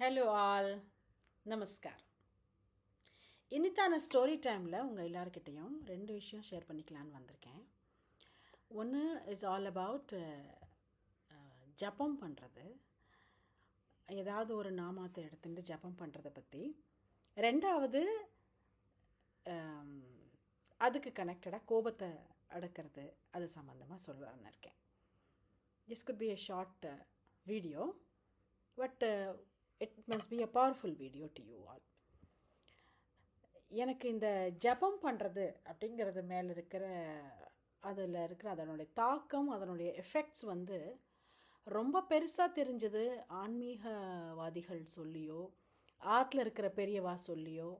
Hello all namaskar இன்னித்தான story டைமில் உங்கள் எல்லாருக்கிட்டேயும் ரெண்டு விஷயம் ஷேர் பண்ணிக்கலான்னு வந்திருக்கேன். ஒன்று இஸ் ஆல் அபவுட் ஜப்பம் பண்ணுறது ஏதாவது ஒரு நாமத்தை எடுத்துட்டு ஜப்பம் பண்ணுறதை பற்றி ரெண்டாவது அதுக்கு கனெக்டடாக கோபத்தை அடக்கிறது அது சம்மந்தமாக சொல்லலான்னு இருக்கேன். Is good be a short video but it must be a powerful video to you all எனக்கு இந்த ஜபம் பண்ணுறது அப்படிங்கிறது மேலே இருக்கிற அதில் இருக்கிற அதனுடைய தாக்கம் அதனுடைய எஃபெக்ட்ஸ் வந்து ரொம்ப பெருசாக தெரிஞ்சது ஆன்மீகவாதிகள் சொல்லியோ ஆற்றுல இருக்கிற பெரியவா சொல்லியோ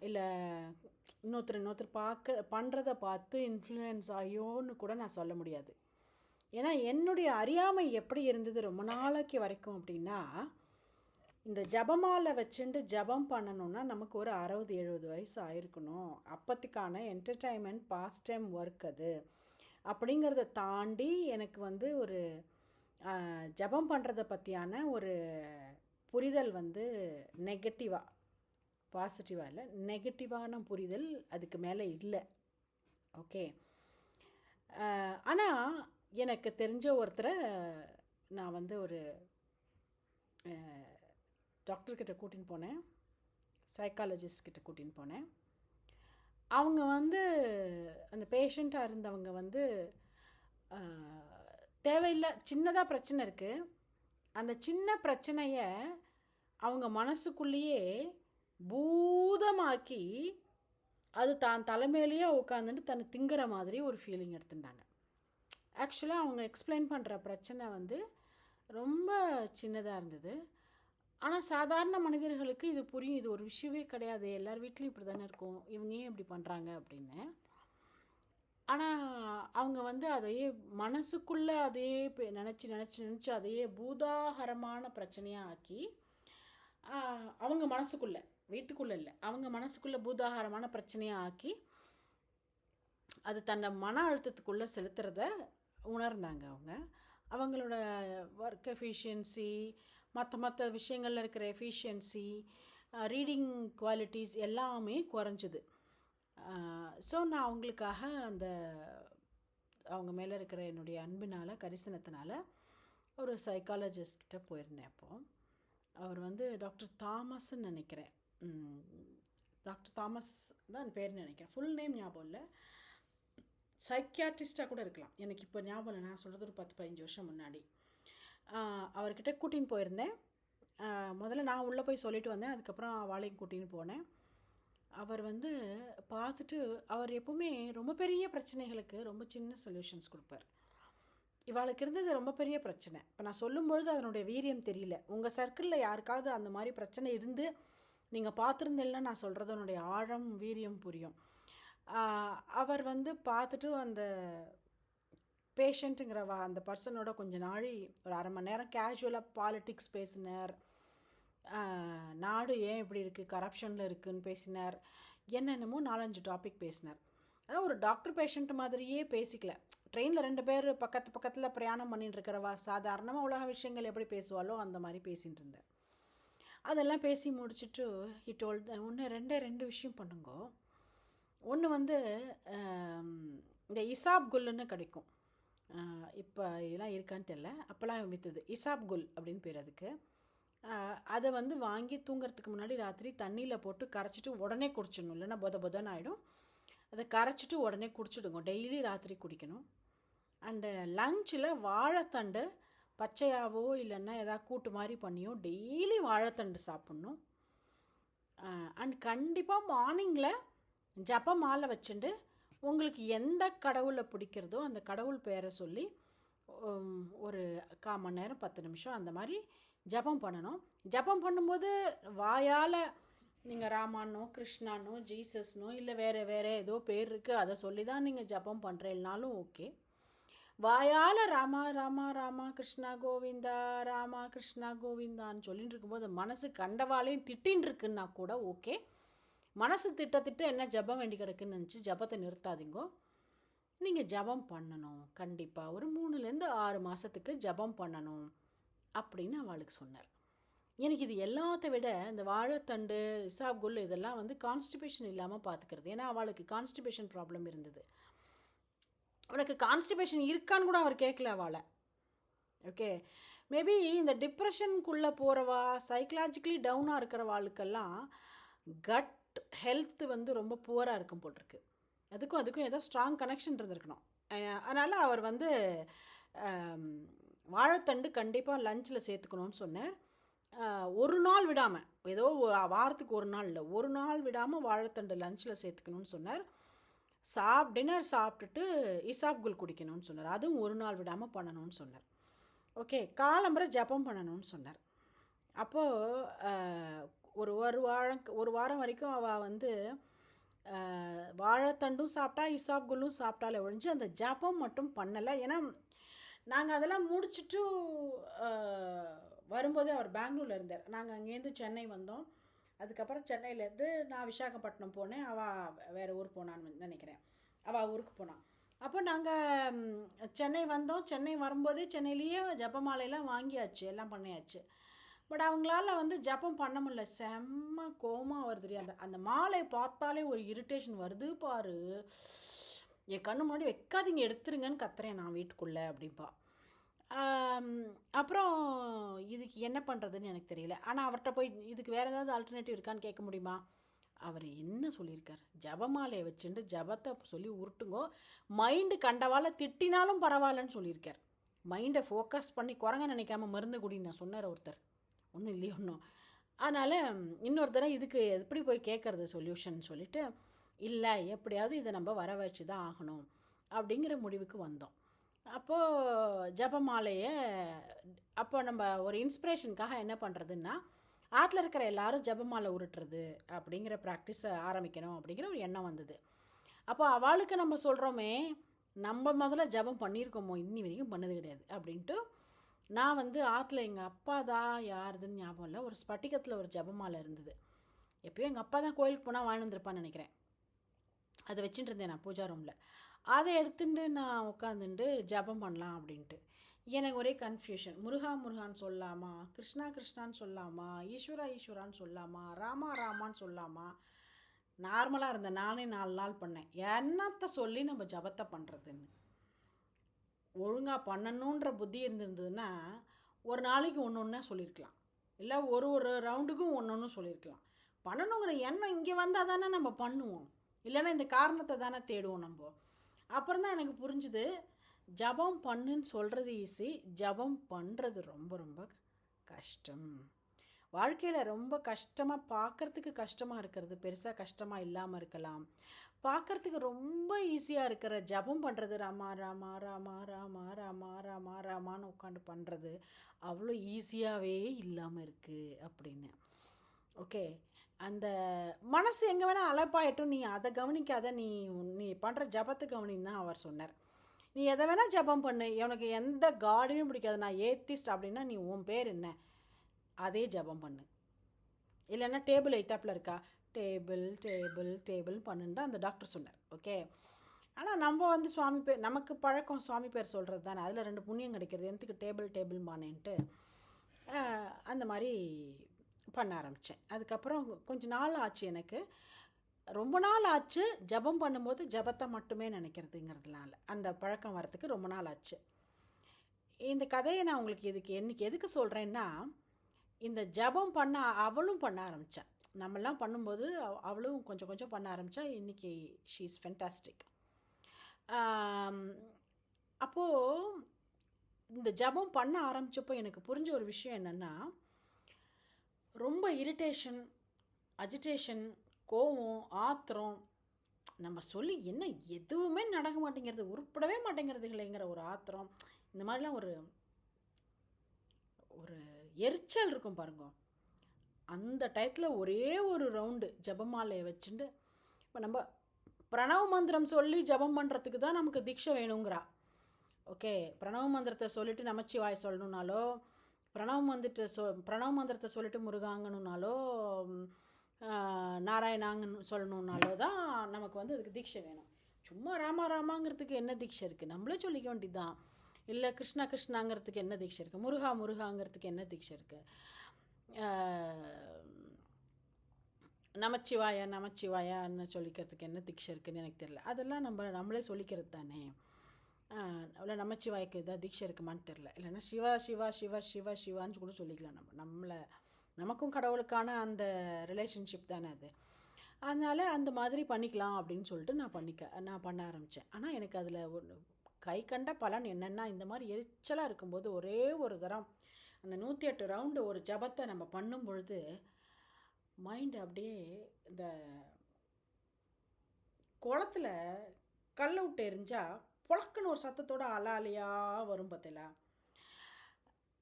இல்லை இன்னொருத்தர் இன்னொருத்தர் பார்க்க பண்ணுறத பார்த்து இன்ஃப்ளூயன்ஸ் ஆகியோன்னு கூட நான் சொல்ல முடியாது. ஏன்னா என்னுடைய அறியாமை எப்படி இருந்தது ரொம்ப நாளைக்கு வரைக்கும் அப்படின்னா இந்த ஜபமாலை வச்சுட்டு ஜபம் பண்ணணும்னா நமக்கு ஒரு அறுபது எழுபது வயசு ஆயிருக்கணும். அப்போத்துக்கான என்டர்டைன்மெண்ட் பாஸ்ட் டைம் ஒர்க் அது. அப்படிங்கிறத தாண்டி எனக்கு வந்து ஒரு ஜபம் பண்ணுறத பற்றியான ஒரு புரிதல் வந்து நெகட்டிவாக பாசிட்டிவாக இல்லை நெகட்டிவான புரிதல் அதுக்கு மேலே இல்லை. ஓகே ஆனால் எனக்கு தெரிஞ்ச ஒருத்தரை நான் வந்து ஒரு டாக்டர்கிட்ட கூட்டின்னு போனேன். சைக்காலஜிஸ்ட்கிட்ட கூட்டின்னு போனேன். அவங்க வந்து அந்த பேஷண்ட்டாக இருந்தவங்க வந்து தேவையில்லை சின்னதாக பிரச்சனை இருக்குது அந்த சின்ன பிரச்சனையை அவங்க மனசுக்குள்ளேயே பூதமாக்கி அது தான் தலைமையிலேயே உட்காந்துட்டு தன்னை திங்குற மாதிரி ஒரு ஃபீலிங் எடுத்துட்டாங்க. ஆக்சுவலாக அவங்க எக்ஸ்பிளைன் பண்ணுற பிரச்சனை வந்து ரொம்ப சின்னதாக இருந்தது. ஆனால் சாதாரண மனிதர்களுக்கு இது புரியும். இது ஒரு விஷயமே கிடையாது. எல்லார் வீட்லேயும் இப்படி தானே இருக்கும். இவங்க ஏன் இப்படி பண்ணுறாங்க அப்படின்னு. ஆனால் அவங்க வந்து அதையே மனசுக்குள்ளே அதையே நினச்சி நினச்சி நினச்சி அதையே பூதாகரமான பிரச்சனையாக ஆக்கி அவங்க மனசுக்குள்ளே வீட்டுக்குள்ளே இல்லை. அவங்க மனசுக்குள்ளே பூதாகரமான பிரச்சனையாக ஆக்கி அது தன்னை மன அழுத்தத்துக்குள்ளே செலுத்துறத உணர்ந்தாங்க அவங்க. அவங்களோட ஒர்க் எஃபிஷியன்சி மற்ற மற்ற விஷயங்களில் இருக்கிற எஃபிஷியன்சி ரீடிங் குவாலிட்டிஸ் எல்லாமே குறைஞ்சிது. ஸோ நான் அவங்களுக்காக அந்த அவங்க மேலே இருக்கிற என்னுடைய அன்பினால் கரிசனத்தினால ஒரு சைக்காலஜிஸ்ட் கிட்ட போயிருந்தேன் அப்போது அவர் வந்து டாக்டர் தாமஸ்ன்னு நினைக்கிறேன். டாக்டர் தாமஸ் தான் பேர் நினைக்கிறேன். ஃபுல் நேம் ஞாபகம் இல்லை. சைக்கியாட்டிஸ்ட்டாக கூட இருக்கலாம். எனக்கு இப்போ ஞாபகம் இல்லை. நான் சொல்கிறது ஒரு பத்து பதினஞ்சு வருஷம் முன்னாடி. அவர்கிட்ட கூட்டின்னு போயிருந்தேன். முதல்ல நான் உள்ளே போய் சொல்லிட்டு வந்தேன். அதுக்கப்புறம் வாழையும் கூட்டின்னு போனேன். அவர் வந்து பார்த்துட்டு அவர் எப்பவுமே ரொம்ப பெரிய பிரச்சனைகளுக்கு ரொம்ப சின்ன சொல்யூஷன்ஸ் கொடுப்பார். இவாளுக்கு இருந்தது ரொம்ப பெரிய பிரச்சனை. இப்போ நான் சொல்லும்பொழுது அதனுடைய வீரியம் தெரியல. உங்கள் சர்க்கிளில் யாருக்காவது அந்த மாதிரி பிரச்சனை இருந்து நீங்கள் பார்த்துருந்தீங்கன்னா நான் சொல்கிறது அதனுடைய ஆழம் வீரியம் புரியும். அவர் வந்து பார்த்துட்டு அந்த பேஷண்ட்டுங்கிற வா அந்த பர்சனோட கொஞ்ச நாளி ஒரு அரை மணி நேரம் கேஷுவலாக பாலிட்டிக்ஸ் பேசினார். நாடு ஏன் இப்படி இருக்குது கரப்ஷனில் இருக்குதுன்னு பேசினார். என்னென்னமோ நாலஞ்சு டாபிக் பேசினார். அதாவது ஒரு டாக்டர் பேஷண்ட் மாதிரியே பேசிக்கல. ட்ரெயினில் ரெண்டு பேர் பக்கத்து பக்கத்தில் பிரயாணம் பண்ணிட்டு இருக்கிறவா சாதாரணமாக உலக விஷயங்கள் எப்படி பேசுவாளோ அந்த மாதிரி பேசிகிட்டு இருந்தேன் அதெல்லாம் பேசி முடிச்சுட்டு ஹி டோல் ஒன்று ரெண்டே ரெண்டு விஷயம் பண்ணுங்கோ. ஒன்று வந்து இந்த இசாப் குல்லுன்னு கிடைக்கும். இப்போ இதெல்லாம் இருக்கான்னு தெரில அப்போல்லாம் விற்றுது இசாப் குல் அப்படின்னு பேர் அதுக்கு. அதை வந்து வாங்கி தூங்குறதுக்கு முன்னாடி ராத்திரி தண்ணியில் போட்டு கரைச்சிட்டு உடனே குடிச்சிடணும். இல்லைன்னா பொத பொதன்னு ஆகிடும் அதை கரைச்சிட்டு உடனே குடிச்சிடுங்க. டெய்லி ராத்திரி குடிக்கணும். அண்டு லஞ்சில் வாழைத்தண்டு பச்சையாவோ இல்லைன்னா எதாவது கூட்டு மாதிரி பண்ணியோ டெய்லி வாழைத்தண்டு சாப்பிட்ணும். அண்ட் கண்டிப்பாக மார்னிங்கில் ஜப்பம் மாலை வச்சுட்டு உங்களுக்கு எந்த கடவுளை பிடிக்கிறதோ அந்த கடவுள் பேரை சொல்லி ஒரு கால் மணி நேரம் பத்து நிமிஷம் அந்த மாதிரி ஜபம் பண்ணணும். ஜபம் பண்ணும்போது வாயால் நீங்கள் ராமானோ கிருஷ்ணானோ ஜீசஸ்னோ இல்லை வேறு வேறு ஏதோ பேர் இருக்குது அதை சொல்லி தான் நீங்கள் ஜபம் பண்ணுறேன்னாலும் ஓகே. வாயால் ராமா ராமா ராமா கிருஷ்ணா கோவிந்தா ராமா கிருஷ்ணா கோவிந்தான்னு சொல்லிட்டு இருக்கும்போது மனசு கண்டவாளையும் திட்டின்னு இருக்குன்னா கூட ஓகே. மனசு திட்ட திட்ட என்ன ஜபம் வேண்டி கிடக்குன்னு நினச்சி ஜபத்தை நிறுத்தாதீங்கோ. நீங்கள் ஜபம் பண்ணணும். கண்டிப்பாக ஒரு மூணுலேருந்து ஆறு மாதத்துக்கு ஜபம் பண்ணணும் அப்படின்னு அவளுக்கு சொன்னார். எனக்கு இது எல்லாத்த விட இந்த வாழைத்தண்டு இசாப்குல் இதெல்லாம் வந்து கான்ஸ்டிபேஷன் இல்லாமல் பார்த்துக்கிறது ஏன்னா அவளுக்கு கான்ஸ்டிபேஷன் ப்ராப்ளம் இருந்தது. உனக்கு கான்ஸ்டிபேஷன் இருக்கான்னு கூட அவர் கேட்கல அவளை. ஓகே மேபி இந்த டிப்ரெஷனுக்குள்ளே போகிறவா சைக்கலாஜிக்கலி டவுனாக இருக்கிறவாளுக்கெல்லாம் கட் ஹெல்த் வந்து ரொம்ப புவராக இருக்கும் போல் இருக்கு அதுக்கும் அதுக்கும் ஏதோ ஸ்ட்ராங் கனெக்ஷன் இருந்திருக்கணும். அதனால் அவர் வந்து வாழைத்தண்டு கண்டிப்பாக லஞ்சில் சேர்த்துக்கணும்னு சொன்னார். ஒரு நாள் விடாமல் ஏதோ வாரத்துக்கு ஒரு நாள் இல்லை ஒரு நாள் விடாமல் வாழைத்தண்டு லஞ்சில் சேர்த்துக்கணும்னு சொன்னார். சாப் டின்னர் சாப்பிட்டுட்டு இசாப்குல் குடிக்கணும்னு சொன்னார். அதுவும் ஒரு நாள் விடாமல் பண்ணணும்னு சொன்னார். ஓகே காலம்பரை ஜெபம் பண்ணணும்னு சொன்னார். அப்போது ஒரு ஒரு வாரம் ஒரு வாரம் வரைக்கும் அவள் வந்து வாழைத்தண்டும் சாப்பிட்டா இசாப்குல்லும் சாப்பிட்டாலே ஒழிஞ்சு அந்த ஜெபம் மட்டும் பண்ணலை. ஏன்னா நாங்கள் அதெல்லாம் முடிச்சுட்டு வரும்போதே அவர் பெங்களூரில் இருந்தார். நாங்கள் அங்கேருந்து சென்னை வந்தோம். அதுக்கப்புறம் சென்னையிலேருந்து நான் விசாகப்பட்டினம் போனேன். அவள் வேறு ஊர் போனான்னு நினைக்கிறேன். அவள் ஊருக்கு போனான் அப்போ நாங்கள் சென்னை வந்தோம். சென்னை வரும்போதே சென்னையிலேயே ஜபமாலையெல்லாம் வாங்கியாச்சு. எல்லாம் பண்ணியாச்சு. பட் அவங்களால வந்து ஜப்பம் பண்ண முடியல. செம்ம கோமா வருது அந்த அந்த மாலை பார்த்தாலே ஒரு இரிட்டேஷன் வருது பாரு. என் கண்ணு முன்னாடி வைக்காதீங்க எடுத்துருங்கன்னு கத்துறேன் நான் வீட்டுக்குள்ளே அப்படின்பா அப்புறம் இதுக்கு என்ன பண்ணுறதுன்னு எனக்கு தெரியல. ஆனால் அவர்கிட்ட போய் இதுக்கு வேறு ஏதாவது ஆல்டர்னேட்டிவ் இருக்கான்னு கேட்க முடியுமா? அவர் என்ன சொல்லியிருக்கார்? ஜபமாலையை வச்சுட்டு ஜபத்தை சொல்லி உருட்டுங்கோ. மைண்டு கண்டவால திட்டினாலும் பரவாயில்லன்னு சொல்லியிருக்கார். மைண்டை ஃபோக்கஸ் பண்ணி குரங்க நினைக்காம மருந்து குடின்னு நான் சொன்னார் ஒருத்தர். ஒன்றும் இல்லையோ ஒன்றும் அதனால் இன்னொரு தடவை இதுக்கு எப்படி போய் கேட்குறது சொல்யூஷன் சொல்லிட்டு இல்லை எப்படியாவது இதை நம்ம வர வச்சு தான் ஆகணும். அப்படிங்கிற முடிவுக்கு வந்தோம். அப்போது ஜபமாலையை அப்போ நம்ம ஒரு இன்ஸ்பிரேஷனுக்காக என்ன பண்ணுறதுன்னா ஆற்றுல இருக்கிற எல்லாரும் ஜபமாலை உருட்டுறது அப்படிங்கிற ப்ராக்டிஸை ஆரம்பிக்கணும் அப்படிங்கிற ஒரு எண்ணம் வந்தது. அப்போ அவளுக்கு நம்ம சொல்கிறோமே நம்ம முதல்ல ஜபம் பண்ணியிருக்கோமோ இன்னி வரைக்கும் பண்ணது கிடையாது. அப்படின்ட்டு நான் வந்து ஆற்றுல எங்கள் அப்பா தான் யாருதுன்னு ஞாபகம் இல்லை. ஒரு ஸ்பட்டிகத்தில் ஒரு ஜபமாலை இருந்தது. எப்பயும் எங்கள் அப்பா தான் கோயிலுக்கு போனால் வாழ்ந்துருப்பான்னு நினைக்கிறேன். அதை வச்சுட்டு இருந்தேன் நான் பூஜா ரூமில் அதை எடுத்துட்டு நான் உட்காந்துட்டு ஜபம் பண்ணலாம் அப்படின்ட்டு. எனக்கு ஒரே கன்ஃபியூஷன் முருகா முருகான்னு சொல்லாமா? கிருஷ்ணா கிருஷ்ணான்னு சொல்லாமா? ஈஸ்வரா ஈஸ்வரான்னு சொல்லாமா? ராமா ராமான்னு சொல்லாமா? நார்மலாக இருந்தேன். நானே நாலு நாள் பண்ணேன். என்னத்த சொல்லி நம்ம ஜபத்தை பண்ணுறதுன்னு ஒழுங்காக பண்ணணுன்ற புத்தி இருந்திருந்ததுன்னா ஒரு நாளைக்கு ஒன்று ஒன்றா சொல்லியிருக்கலாம் இல்லை ஒரு ஒரு ரவுண்டுக்கும் ஒன்று ஒன்று சொல்லியிருக்கலாம் பண்ணணுங்கிற எண்ணம் இங்கே வந்தால் தானே நம்ம பண்ணுவோம். இல்லைன்னா இந்த காரணத்தை தானே தேடுவோம் நம்ம. அப்புறம் தான் எனக்கு புரிஞ்சுது ஜபம் பண்ணுன்னு சொல்கிறது ஈஸி ஜபம் பண்ணுறது ரொம்ப ரொம்ப கஷ்டம். வாழ்க்கையில் ரொம்ப கஷ்டமாக பார்க்கறதுக்கு கஷ்டமாக இருக்கிறது பெருசாக கஷ்டமாக இல்லாமல் இருக்கலாம். பார்க்கறதுக்கு ரொம்ப ஈஸியாக இருக்கிற ஜபம் பண்ணுறது ராமா ராமா ராமா ராமா ராமா ராமா ராமான்னு உட்காந்து பண்ணுறது அவ்வளோ ஈஸியாகவே இல்லாமல் இருக்குது அப்படின்னு. ஓகே அந்த மனசு எங்கே வேணால் அலப்பாயிட்டும். நீ அதை கவனிக்காத நீ நீ பண்ணுற ஜபத்தை கவனின்னு தான் அவர் சொன்னார். நீ எதை வேணால் ஜபம் பண்ணு. உனக்கு எந்த காடுமே பிடிக்காது. நான் ஏத்திஸ்ட் அப்படின்னா நீ உன் பேர் என்ன? அதே ஜபம் பண்ணு. இல்லைன்னா டேபிள் எய்த்தாப்பில் இருக்கா? டேபிள் டேபிள் டேபிள் பண்ணுன்னு தான் அந்த டாக்டர் சொன்னார். ஓகே? ஆனால் நம்ம வந்து சுவாமி பேர் நமக்கு பழக்கம் சுவாமி பேர் சொல்கிறது தானே. அதில் ரெண்டு புண்ணியம் கிடைக்கிறது. எனக்கு டேபிள் டேபிள் மானேன்ட்டு. அந்த மாதிரி பண்ண ஆரம்பித்தேன் அதுக்கப்புறம் கொஞ்சம் நாள் ஆச்சு எனக்கு. ரொம்ப நாள் ஆச்சு ஜபம் பண்ணும்போது ஜபத்தை மட்டுமே நினைக்கிறதுங்கிறதுனால. அந்த பழக்கம் வரத்துக்கு ரொம்ப நாள் ஆச்சு. இந்த கதையை நான் உங்களுக்கு இதுக்கு என்னைக்கு எதுக்கு சொல்கிறேன்னா இந்த ஜபம் பண்ண அவளும் பண்ண ஆரம்பித்தா நம்மெல்லாம் பண்ணும்போது அவளும் கொஞ்சம் கொஞ்சம் பண்ண ஆரம்பித்தா இன்றைக்கி ஷீ இஸ் ஃபென்டாஸ்டிக் அப்போது இந்த ஜபம் பண்ண ஆரம்பித்தப்போ எனக்கு புரிஞ்ச ஒரு விஷயம் என்னென்னா ரொம்ப இரிட்டேஷன் அஜிடேஷன் கோவம் ஆத்திரம் நம்ம சொல்லி என்ன எதுவுமே நடக்க மாட்டேங்கிறது உருப்படவே இல்லைங்கிற ஒரு ஆத்திரம் இந்த மாதிரிலாம் ஒரு ஒரு எரிச்சல் இருக்கும் பாருங்க. அந்த டயத்தில் ஒரே ஒரு ரவுண்டு ஜபமாலையை வச்சுட்டு இப்போ நம்ம பிரணவ மந்திரம் சொல்லி ஜபம் பண்ணுறதுக்கு தான் நமக்கு தீட்சை வேணுங்கிறா. ஓகே பிரணவ மந்திரத்தை சொல்லிட்டு நமச்சிவாய் சொல்லணுன்னாலோ பிரணவ மந்திரத்தை சொ பிரணவ மந்திரத்தை சொல்லிட்டு முருகாங்கணுன்னாலோ நாராயணாங்கன்னு சொல்லணுன்னாலோ தான் நமக்கு வந்து அதுக்கு தீட்சை வேணும். சும்மா ராமா ராமாங்கிறதுக்கு என்ன தீட்சை இருக்குது நம்மளே சொல்லிக்க வேண்டியது தான் இல்லை கிருஷ்ணா கிருஷ்ணாங்கிறதுக்கு என்ன தீட்சை இருக்குது முருகா முருகாங்கிறதுக்கு என்ன தீட்சை இருக்குது நமச்சிவாய நமச்சிவாயான்னு சொல்லிக்கிறதுக்கு என்ன தீட்சை இருக்குன்னு எனக்கு தெரியல. அதெல்லாம் நம்ம நம்மளே சொல்லிக்கிறது தானே. அவ்வளோ நமச்சிவாய்க்கு எதாவது தீட்சை இருக்குமான்னு தெரில இல்லைன்னா சிவா சிவா சிவா சிவா சிவான்னு கூட சொல்லிக்கலாம் நம்ம. நம்மளை நமக்கும் கடவுளுக்கான அந்த ரிலேஷன்ஷிப் தானே அது. அதனால் அந்த மாதிரி பண்ணிக்கலாம் அப்படின்னு சொல்லிட்டு நான் பண்ணிக்க நான் பண்ண ஆரம்பித்தேன் ஆனால் எனக்கு அதில் ஒரு கை கண்ட பலன் என்னென்னா இந்த மாதிரி எரிச்சலாக இருக்கும்போது ஒரே ஒரு தரம். அந்த நூற்றி எட்டு ரவுண்டு ஒரு ஜபத்தை நம்ம பண்ணும் பொழுது மைண்டு அப்படியே இந்த குளத்துல கல் விட்டு எரிஞ்சால் புழக்குன்னு ஒரு சத்தத்தோட அலாலியாக வரும் பார்த்தீங்களா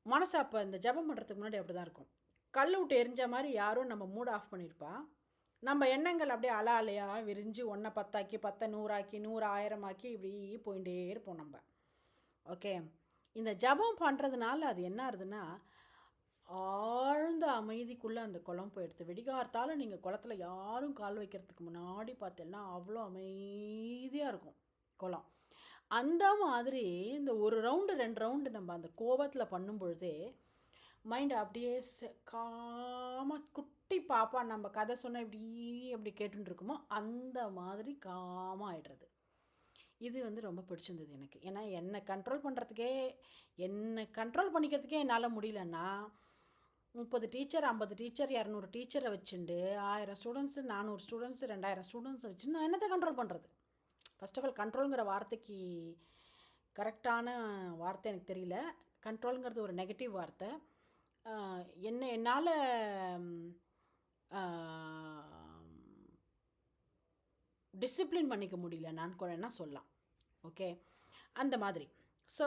மனசு அப்போ இந்த ஜபம் பண்ணுறதுக்கு முன்னாடி அப்படி தான் இருக்கும். கல் விட்டு எரிஞ்ச மாதிரி யாரும் நம்ம மூட் ஆஃப் பண்ணியிருப்பா நம்ம எண்ணங்கள் அப்படியே அலாலையாக விரிஞ்சு ஒன்றை பத்தாக்கி பத்தை நூறாக்கி நூறு ஆயிரமாக்கி இப்படி போயிட்டே இருப்போம் நம்ம. ஓகே? இந்த ஜபம் பண்ணுறதுனால அது என்ன ஆகுதுன்னா ஆழ்ந்த அமைதிக்குள்ளே அந்த குளம் போயிடுது வெடிகார்த்தாலும் நீங்கள் குளத்துல யாரும் கால் வைக்கிறதுக்கு முன்னாடி பார்த்தீங்கன்னா அவ்வளோ அமைதியாக இருக்கும் குளம். அந்த மாதிரி இந்த ஒரு ரவுண்டு ரெண்டு ரவுண்டு நம்ம அந்த கோபத்தில் பண்ணும் பொழுதே மைண்ட் அப்படியே காம குட்டி பாப்பா நம்ம கதை சொன்ன இப்படி எப்படி கேட்டுருக்குமோ அந்த மாதிரி காமா ஆகிடுறது இது வந்து ரொம்ப பிடிச்சிருந்தது எனக்கு. ஏன்னா என்னை கண்ட்ரோல் பண்ணுறதுக்கே என்னை கண்ட்ரோல் பண்ணிக்கிறதுக்கே என்னால் முடியலன்னா முப்பது டீச்சர் ஐம்பது டீச்சர் இரநூறு டீச்சரை வச்சுண்டு ஆயிரம் ஸ்டூடெண்ட்ஸு நானூறு ஸ்டூடெண்ட்ஸு ரெண்டாயிரம் ஸ்டூடெண்ட்ஸை வச்சு நான் என்னத்தை கண்ட்ரோல் பண்ணுறது ஃபஸ்ட் ஆஃப் ஆல் கண்ட்ரோலுங்கிற வார்த்தைக்கு கரெக்டான வார்த்தை எனக்கு தெரியல. கண்ட்ரோலுங்கிறது ஒரு நெகட்டிவ் வார்த்தை. என்ன என்னால் டிசிப்ளின் பண்ணிக்க முடியல. நான் கூட சொல்லலாம். ஓகே அந்த மாதிரி. ஸோ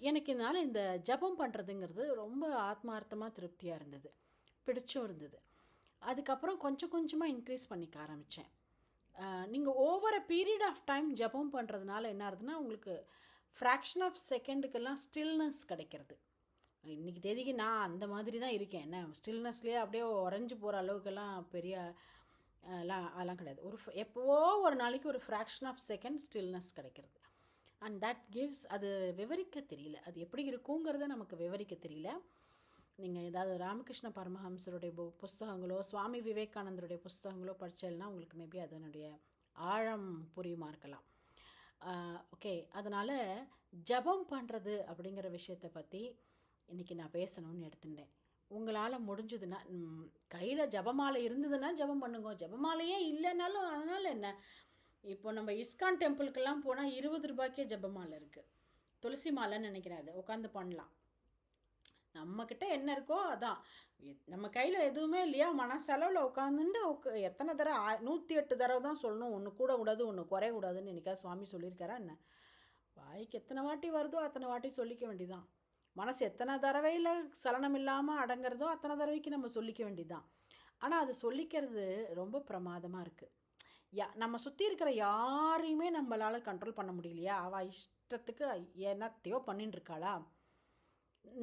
எனக்கு இதனால் இந்த ஜபம் பண்ணுறதுங்கிறது ரொம்ப ஆத்மார்த்தமாக திருப்தியாக இருந்தது. பிடிச்சும் இருந்தது. அதுக்கப்புறம் கொஞ்சம் கொஞ்சமாக இன்க்ரீஸ் பண்ணிக்க ஆரம்பித்தேன் நீங்கள் over a period of time ஜபம் பண்ணுறதுனால என்ன ஆகுதுன்னா உங்களுக்கு ஃப்ராக்ஷன் ஆஃப் செகண்டுக்கெல்லாம் ஸ்டில்னஸ் கிடைக்கிறது. இன்றைக்கி தேதிக்கு நான் அந்த மாதிரி தான் இருக்கேன். என்ன ஸ்டில்னஸ்லேயே அப்படியே உறைஞ்சி போகிற அளவுக்கெல்லாம் பெரிய எல்லாம் அதெல்லாம் கிடையாது. ஒரு எப்போவோ ஒரு நாளைக்கு ஒரு ஃப்ராக்ஷன் ஆஃப் செகண்ட் ஸ்டில்னஸ் கிடைக்கிறது. அண்ட் தட் கிவ்ஸ் அது விவரிக்க தெரியல. அது எப்படி இருக்குங்கிறத நமக்கு விவரிக்க தெரியல. நீங்கள் ஏதாவது ராமகிருஷ்ண பரமஹம்சருடைய பு புஸ்தகங்களோ சுவாமி விவேகானந்தருடைய புஸ்தகங்களோ படித்ததுன்னா உங்களுக்கு மேபி அதனுடைய ஆழம் புரியுமா இருக்கலாம். ஓகே அதனால் ஜபம் பண்ணுறது அப்படிங்கிற விஷயத்தை பற்றி இன்றைக்கி நான் பேசணும்னு எடுத்துட்டேன். உங்களால் முடிஞ்சதுன்னா கையில் ஜபமாலை இருந்ததுன்னா ஜபம் பண்ணுங்க. ஜபமாலையே இல்லைனாலும் அதனால் என்ன? இப்போ நம்ம இஸ்கான் டெம்பிளுக்கெல்லாம் போனால் இருபது ரூபாய்க்கே ஜபமாலை இருக்குது துளசி மாலைன்னு நினைக்கிறேன் அது. உட்காந்து பண்ணலாம். நம்மக்கிட்ட என்ன இருக்கோ அதான். நம்ம கையில் எதுவுமே இல்லையா? மனசளவில் உட்காந்துட்டு உக் எத்தனை தடவை? நூற்றி எட்டு தடவை தான் சொல்லணும். ஒன்று கூட கூடாது ஒன்று குறையக்கூடாதுன்னு என்னைக்கா சுவாமி சொல்லியிருக்காரா என்ன? வாய்க்கு எத்தனை வாட்டி வருதோ அத்தனை வாட்டி சொல்லிக்க வேண்டியதான் மனசு எத்தனை தடவையில் சலனம் இல்லாமல் அடங்கிறதோ அத்தனை தடவைக்கு நம்ம சொல்லிக்க வேண்டியதுதான். ஆனால் அது சொல்லிக்கிறது ரொம்ப பிரமாதமாக இருக்குது யா நம்ம சுற்றி இருக்கிற யாரையுமே நம்மளால் கண்ட்ரோல் பண்ண முடியலையா? அவள் இஷ்டத்துக்கு என்னத்தையோ பண்ணின்னு இருக்காளா?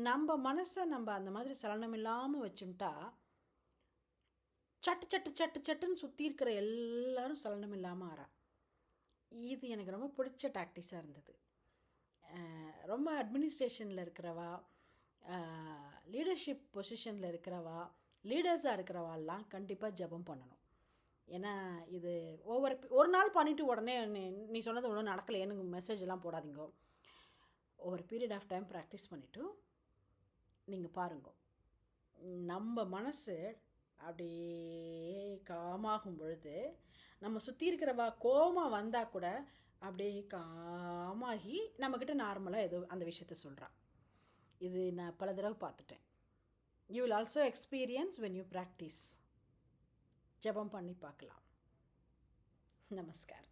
நம்ம மனசை நம்ம அந்த மாதிரி சலனம் இல்லாமல் வச்சுட்டா சட்டு சட்டு சட்டு சட்டுன்னு சுற்றி இருக்கிற எல்லாரும் சலனம் இல்லாமல் ஆறா. இது எனக்கு ரொம்ப பிடிச்ச டாக்டிஸாக இருந்தது. ரொம்ப அட்மினிஸ்ட்ரேஷனில் இருக்கிறவா லீடர்ஷிப் பொசிஷனில் இருக்கிறவா லீடர்ஸாக இருக்கிறவாலாம் கண்டிப்பாக ஜபம் பண்ணணும். ஏன்னா இது ஒவ்வொரு ஒரு நாள் பண்ணிவிட்டு உடனே நீ சொன்னது ஒன்றும் நடக்கலை எனக்கு மெசேஜ் எல்லாம் போடாதீங்க. ஒவ்வொரு பீரியட் ஆஃப் டைம் ப்ராக்டிஸ் பண்ணிவிட்டு நீங்கள் பாருங்க. நம்ம மனசு அப்படியே காமாகும் பொழுது நம்ம சுற்றி இருக்கிறவா கோபமாக வந்தால் கூட அப்படியே காமாகி நம்மக்கிட்ட நார்மலாக ஏதோ அந்த விஷயத்த சொல்கிறான் இது நான் பல தடவை பார்த்துட்டேன். You will also experience when you practice ஜபம் பண்ணி பார்க்கலாம். நமஸ்காரம்